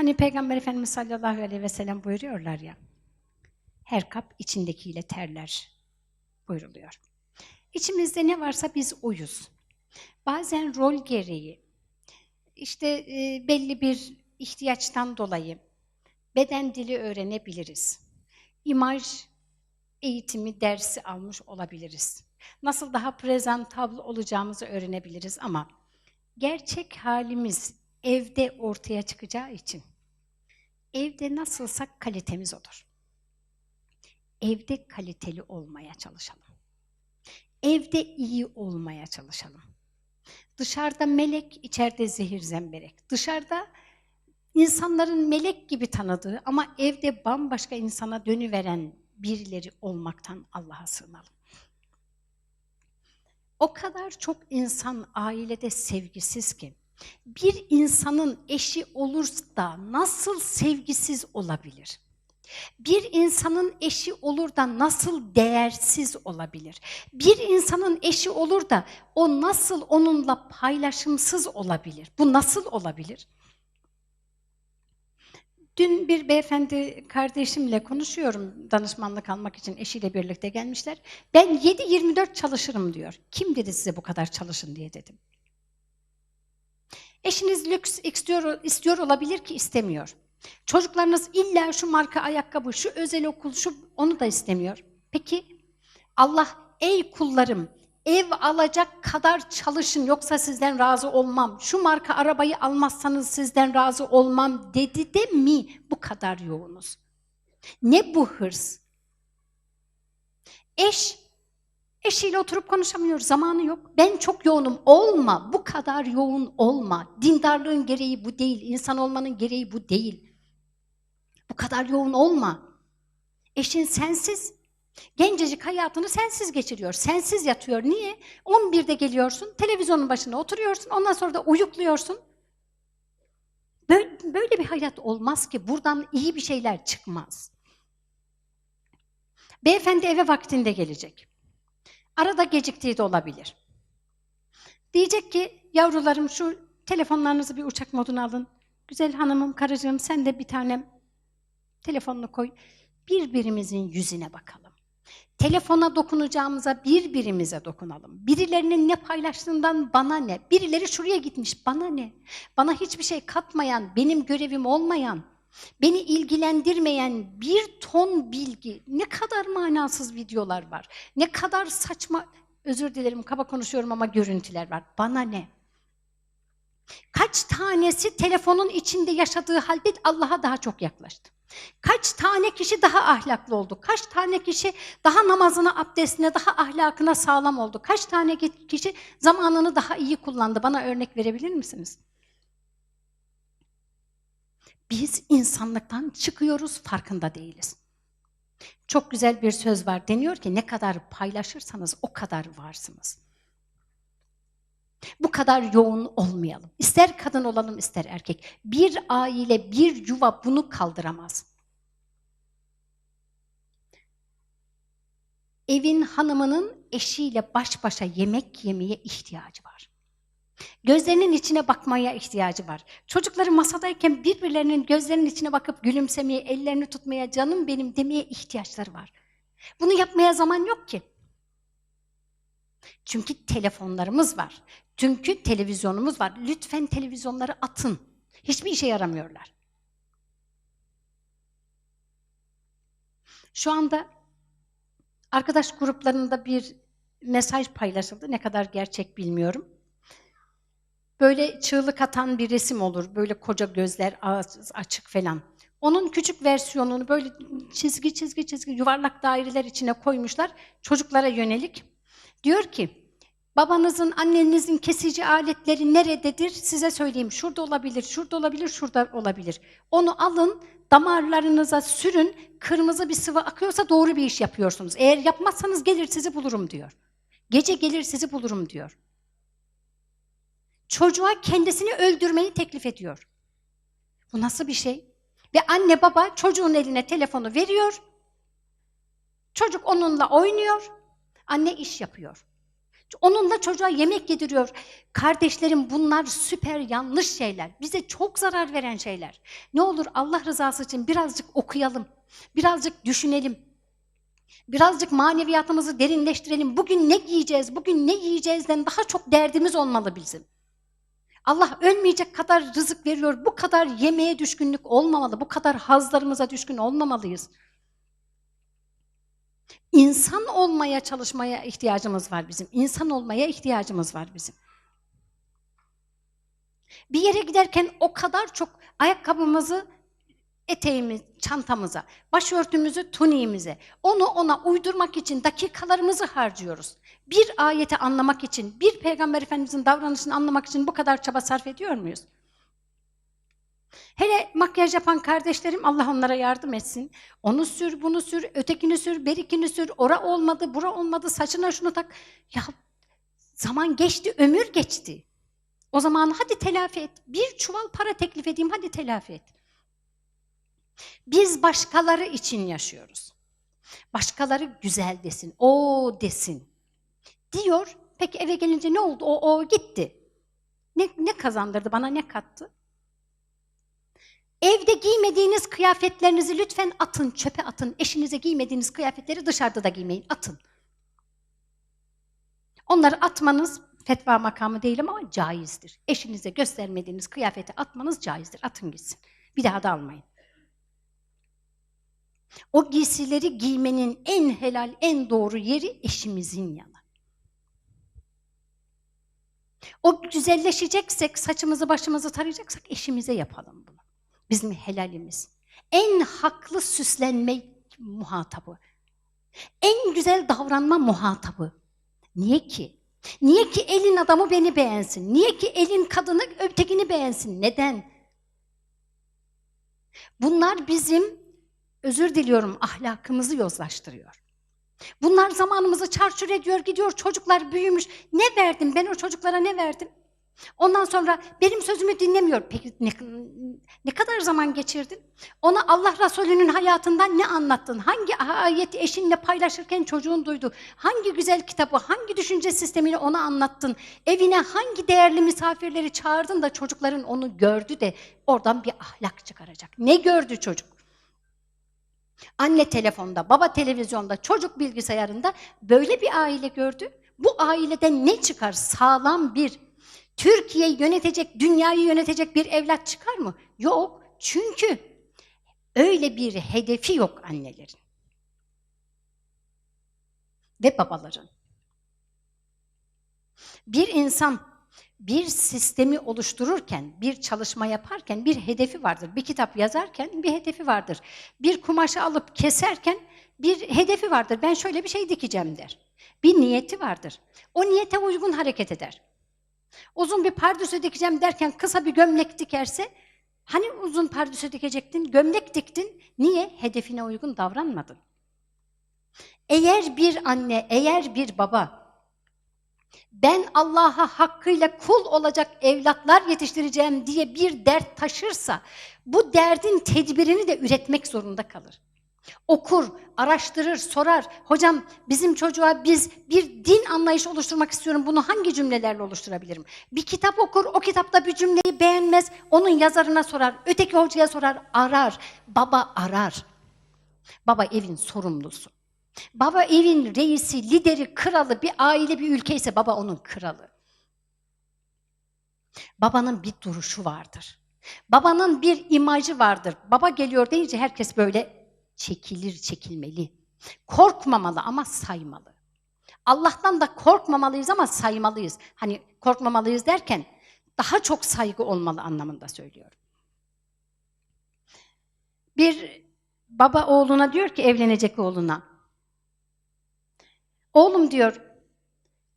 Hani Peygamber Efendimiz sallallahu aleyhi ve sellem buyuruyorlar ya, her kap içindekiyle terler buyruluyor. İçimizde ne varsa biz oyuz. Bazen rol gereği, işte e, belli bir ihtiyaçtan dolayı beden dili öğrenebiliriz. İmaj eğitimi dersi almış olabiliriz. Nasıl daha presentable olacağımızı öğrenebiliriz ama gerçek halimiz evde ortaya çıkacağı için evde nasılsak kalitemiz odur. Evde kaliteli olmaya çalışalım. Evde iyi olmaya çalışalım. Dışarıda melek, içeride zehir zemberek. Dışarıda insanların melek gibi tanıdığı ama evde bambaşka insana dönüveren birileri olmaktan Allah'a sığınalım. O kadar çok insan ailede sevgisiz ki, bir insanın eşi olursa da nasıl sevgisiz olabilir? Bir insanın eşi olur da nasıl değersiz olabilir? Bir insanın eşi olur da o nasıl onunla paylaşımsız olabilir? Bu nasıl olabilir? Dün bir beyefendi kardeşimle konuşuyorum danışmanlık almak için eşiyle birlikte gelmişler. Ben 7-24 çalışırım diyor. Kim dedi size bu kadar çalışın diye dedim. Eşiniz lüks istiyor, istiyor olabilir ki istemiyor. Çocuklarınız illa şu marka ayakkabı, şu özel okul, şu onu da istemiyor. Peki Allah ey kullarım ev alacak kadar çalışın yoksa sizden razı olmam. Şu marka arabayı almazsanız sizden razı olmam dedi de mi bu kadar yoğunuz? Ne bu hırs? Eş, eşiyle oturup konuşamıyor, zamanı yok. Ben çok yoğunum, olma, bu kadar yoğun olma. Dindarlığın gereği bu değil, insan olmanın gereği bu değil. Bu kadar yoğun olma. Eşin sensiz, Gencecik hayatını sensiz geçiriyor, sensiz yatıyor. Niye? 11'de geliyorsun, televizyonun başına oturuyorsun, ondan sonra da uyukluyorsun. Böyle, böyle bir hayat olmaz ki, buradan iyi bir şeyler çıkmaz. Beyefendi eve vaktinde gelecek. Arada geciktiği de olabilir. Diyecek ki, yavrularım şu telefonlarınızı bir uçak moduna alın. Güzel hanımım, karıcığım sen de bir tane telefonunu koy. Birbirimizin yüzüne bakalım. Telefona dokunacağımıza birbirimize dokunalım. Birilerinin ne paylaştığından bana ne? Birileri şuraya gitmiş, bana ne? Bana hiçbir şey katmayan, benim görevim olmayan, beni ilgilendirmeyen bir ton bilgi, ne kadar manasız videolar var, ne kadar saçma, özür dilerim kaba konuşuyorum ama görüntüler var. Bana ne? Kaç tanesi telefonun içinde yaşadığı halde Allah'a daha çok yaklaştı. Kaç tane kişi daha ahlaklı oldu? Kaç tane kişi daha namazına, abdestine, daha ahlakına sağlam oldu? Kaç tane kişi zamanını daha iyi kullandı? Bana örnek verebilir misiniz? Biz insanlıktan çıkıyoruz, farkında değiliz. Çok güzel bir söz var. Deniyor ki ne kadar paylaşırsanız o kadar varsınız. Bu kadar yoğun olmayalım. İster kadın olalım ister erkek. Bir aile, bir yuva bunu kaldıramaz. Evin hanımının eşiyle baş başa yemek yemeye ihtiyacı var. Gözlerinin içine bakmaya ihtiyacı var. Çocukları masadayken birbirlerinin gözlerinin içine bakıp gülümsemeye, ellerini tutmaya, canım benim demeye ihtiyaçları var. Bunu yapmaya zaman yok ki. Çünkü telefonlarımız var. Çünkü televizyonumuz var. Lütfen televizyonları atın. Hiçbir işe yaramıyorlar. Şu anda arkadaş gruplarında bir mesaj paylaşıldı. Ne kadar gerçek bilmiyorum. Böyle çığlık atan bir resim olur. Böyle koca gözler, açık falan. Onun küçük versiyonunu böyle çizgi çizgi çizgi yuvarlak daireler içine koymuşlar. Çocuklara yönelik. Diyor ki, babanızın, annenizin kesici aletleri nerededir? Size söyleyeyim. Şurada olabilir, şurada olabilir, şurada olabilir. Onu alın, damarlarınıza sürün. Kırmızı bir sıvı akıyorsa doğru bir iş yapıyorsunuz. Eğer yapmazsanız gelir sizi bulurum diyor. Gece gelir sizi bulurum diyor. Çocuğa kendisini öldürmeyi teklif ediyor. Bu nasıl bir şey? Ve anne baba çocuğun eline telefonu veriyor. Çocuk onunla oynuyor. Anne iş yapıyor. Onunla çocuğa yemek yediriyor. Kardeşlerim bunlar süper yanlış şeyler. Bize çok zarar veren şeyler. Ne olur Allah rızası için birazcık okuyalım. Birazcık düşünelim. Birazcık maneviyatımızı derinleştirelim. Bugün ne giyeceğiz, bugün ne yiyeceğizden daha çok derdimiz olmalı bizim. Allah ölmeyecek kadar rızık veriyor. Bu kadar yemeğe düşkünlük olmamalı. Bu kadar hazlarımıza düşkün olmamalıyız. İnsan olmaya çalışmaya ihtiyacımız var bizim. İnsan olmaya ihtiyacımız var bizim. Bir yere giderken o kadar çok ayakkabımızı eteğimiz, çantamıza, başörtümüzü tuniğimize, onu ona uydurmak için dakikalarımızı harcıyoruz. Bir ayeti anlamak için, bir peygamber efendimizin davranışını anlamak için bu kadar çaba sarf ediyor muyuz? Hele makyaj yapan kardeşlerim Allah onlara yardım etsin. Onu sür, bunu sür, ötekini sür, berikini sür, ora olmadı, bura olmadı, saçına şunu tak. Ya zaman geçti, ömür geçti. O zaman hadi telafi et. Bir çuval para teklif edeyim, hadi telafi et. Biz başkaları için yaşıyoruz. Başkaları güzel desin, o desin. Diyor, peki eve gelince ne oldu? O, o gitti. Ne, ne kazandırdı, bana ne kattı? Evde giymediğiniz kıyafetlerinizi lütfen atın, çöpe atın. Eşinize giymediğiniz kıyafetleri dışarıda da giymeyin, atın. Onları atmanız fetva makamı değil ama caizdir. Eşinize göstermediğiniz kıyafeti atmanız caizdir. Atın gitsin. Bir daha da almayın. O giysileri giymenin en helal, en doğru yeri eşimizin yanı. O güzelleşeceksek, saçımızı başımızı tarayacaksak eşimize yapalım bunu. Bizim helalimiz. En haklı süslenme muhatabı. En güzel davranma muhatabı. Niye ki? Niye ki elin adamı beni beğensin? Niye ki elin kadını ötekini beğensin? Neden? Bunlar bizim, özür diliyorum, ahlakımızı yozlaştırıyor. Bunlar zamanımızı çarçur ediyor, gidiyor. Çocuklar büyümüş. Ne verdim? Ben o çocuklara ne verdim? Ondan sonra benim sözümü dinlemiyor. Peki ne, ne kadar zaman geçirdin? Ona Allah Resulü'nün hayatından ne anlattın? Hangi ayeti eşinle paylaşırken çocuğun duydu? Hangi güzel kitabı, hangi düşünce sistemini ona anlattın? Evine hangi değerli misafirleri çağırdın da çocukların onu gördü de oradan bir ahlak çıkaracak? Ne gördü çocuk? Anne telefonda, baba televizyonda, çocuk bilgisayarında böyle bir aile gördü. Bu aileden ne çıkar? Sağlam bir Türkiye'yi yönetecek, dünyayı yönetecek bir evlat çıkar mı? Yok. Çünkü öyle bir hedefi yok annelerin. Ve babaların. Bir insan bir sistemi oluştururken, bir çalışma yaparken bir hedefi vardır. Bir kitap yazarken bir hedefi vardır. Bir kumaşı alıp keserken bir hedefi vardır. Ben şöyle bir şey dikeceğim der. Bir niyeti vardır. O niyete uygun hareket eder. Uzun bir pardüsü dikeceğim derken kısa bir gömlek dikerse hani uzun pardüsü dikecektin, gömlek diktin. Niye? Hedefine uygun davranmadın. Eğer bir anne, eğer bir baba ben Allah'a hakkıyla kul olacak evlatlar yetiştireceğim diye bir dert taşırsa bu derdin tedbirini de üretmek zorunda kalır. Okur, araştırır, sorar. Hocam bizim çocuğa biz bir din anlayışı oluşturmak istiyorum. Bunu hangi cümlelerle oluşturabilirim? Bir kitap okur, o kitapta bir cümleyi beğenmez. Onun yazarına sorar, öteki hocaya sorar, arar. Baba arar. Baba evin sorumlusu. Baba evin reisi, lideri, kralı, bir aile, bir ülke ise baba onun kralı. Babanın bir duruşu vardır. Babanın bir imajı vardır. Baba geliyor deyince herkes böyle çekilir, çekilmeli. Korkmamalı ama saymalı. Allah'tan da korkmamalıyız ama saymalıyız. Hani korkmamalıyız derken daha çok saygı olmalı anlamında söylüyorum. Bir baba oğluna diyor ki evlenecek oğluna. Oğlum diyor,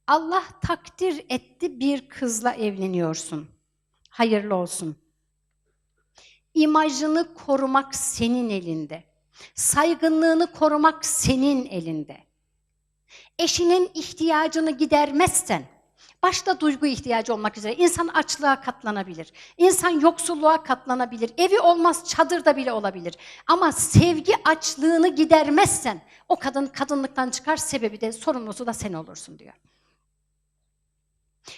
Allah takdir etti bir kızla evleniyorsun. Hayırlı olsun. İmajını korumak senin elinde. Saygınlığını korumak senin elinde. Eşinin ihtiyacını gidermezsen, başta duygu ihtiyacı olmak üzere insan açlığa katlanabilir. İnsan yoksulluğa katlanabilir. Evi olmaz çadırda bile olabilir. Ama sevgi açlığını gidermezsen o kadın kadınlıktan çıkar sebebi de sorumlusu da sen olursun diyor.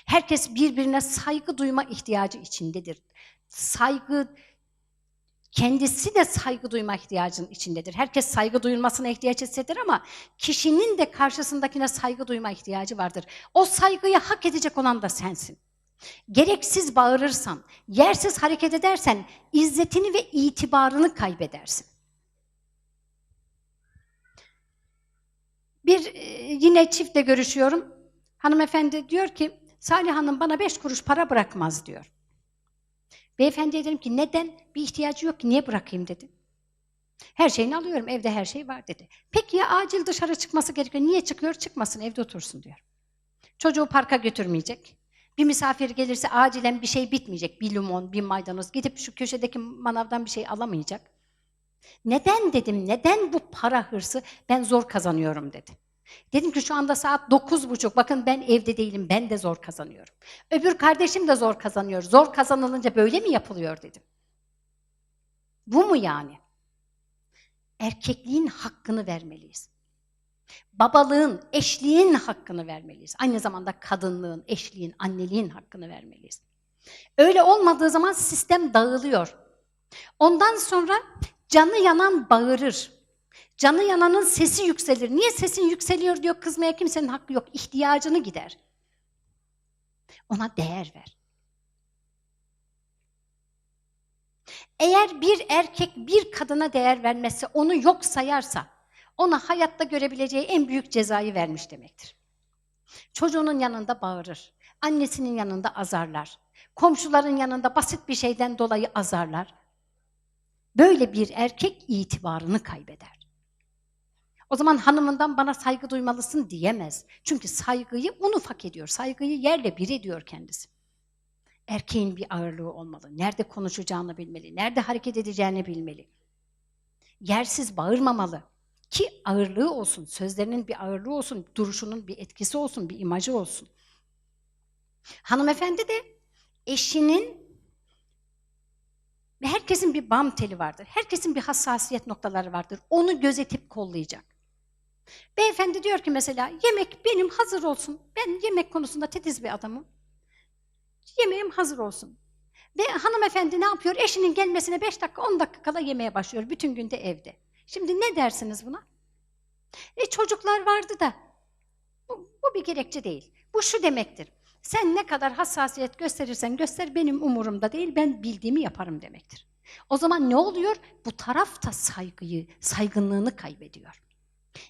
Herkes birbirine saygı duyma ihtiyacı içindedir. Saygı kendisi de saygı duyma ihtiyacının içindedir. Herkes saygı duyulmasına ihtiyaç hisseder ama kişinin de karşısındakine saygı duyma ihtiyacı vardır. O saygıyı hak edecek olan da sensin. Gereksiz bağırırsan, yersiz hareket edersen izzetini ve itibarını kaybedersin. Bir e, yine çiftle görüşüyorum. Hanımefendi diyor ki Salih Hanım bana beş kuruş para bırakmaz diyor. Beyefendiye dedim ki neden? Bir ihtiyacı yok ki niye bırakayım dedi. Her şeyini alıyorum evde her şey var dedi. Peki ya acil dışarı çıkması gerekiyor. Niye çıkıyor? Çıkmasın evde otursun diyor. Çocuğu parka götürmeyecek. Bir misafir gelirse acilen bir şey bitmeyecek. Bir limon, bir maydanoz. Gidip şu köşedeki manavdan bir şey alamayacak. Neden dedim, neden bu para hırsı? Ben zor kazanıyorum dedi. Dedim ki şu anda saat dokuz buçuk. Bakın ben evde değilim, ben de zor kazanıyorum. Öbür kardeşim de zor kazanıyor. Zor kazanılınca böyle mi yapılıyor dedim. Bu mu yani? Erkekliğin hakkını vermeliyiz. Babalığın, eşliğin hakkını vermeliyiz. Aynı zamanda kadınlığın, eşliğin, anneliğin hakkını vermeliyiz. Öyle olmadığı zaman sistem dağılıyor. Ondan sonra canı yanan bağırır. Canı yananın sesi yükselir. Niye sesin yükseliyor diyor kızmaya kimsenin hakkı yok. İhtiyacını gider. Ona değer ver. Eğer bir erkek bir kadına değer vermezse, onu yok sayarsa, ona hayatta görebileceği en büyük cezayı vermiş demektir. Çocuğunun yanında bağırır, annesinin yanında azarlar, komşuların yanında basit bir şeyden dolayı azarlar. Böyle bir erkek itibarını kaybeder. O zaman hanımından bana saygı duymalısın diyemez. Çünkü saygıyı un ufak ediyor, saygıyı yerle bir ediyor kendisi. Erkeğin bir ağırlığı olmalı. Nerede konuşacağını bilmeli, nerede hareket edeceğini bilmeli. Yersiz bağırmamalı ki ağırlığı olsun, sözlerinin bir ağırlığı olsun, duruşunun bir etkisi olsun, bir imajı olsun. Hanımefendi de eşinin herkesin bir bam teli vardır. Herkesin bir hassasiyet noktaları vardır. Onu gözetip kollayacak. Beyefendi diyor ki mesela yemek benim hazır olsun. Ben yemek konusunda titiz bir adamım. Yemeğim hazır olsun. Ve hanımefendi ne yapıyor? Eşinin gelmesine 5 dakika 10 dakika kala yemeğe başlıyor. Bütün günde evde. Şimdi ne dersiniz buna? E çocuklar vardı da. Bu, bu bir gerekçe değil. Bu şu demektir. Sen ne kadar hassasiyet gösterirsen göster benim umurumda değil. Ben bildiğimi yaparım demektir. O zaman ne oluyor? Bu taraf da saygıyı, saygınlığını kaybediyor.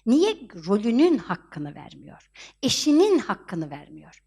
Niye rolünün hakkını vermiyor? Eşinin hakkını vermiyor.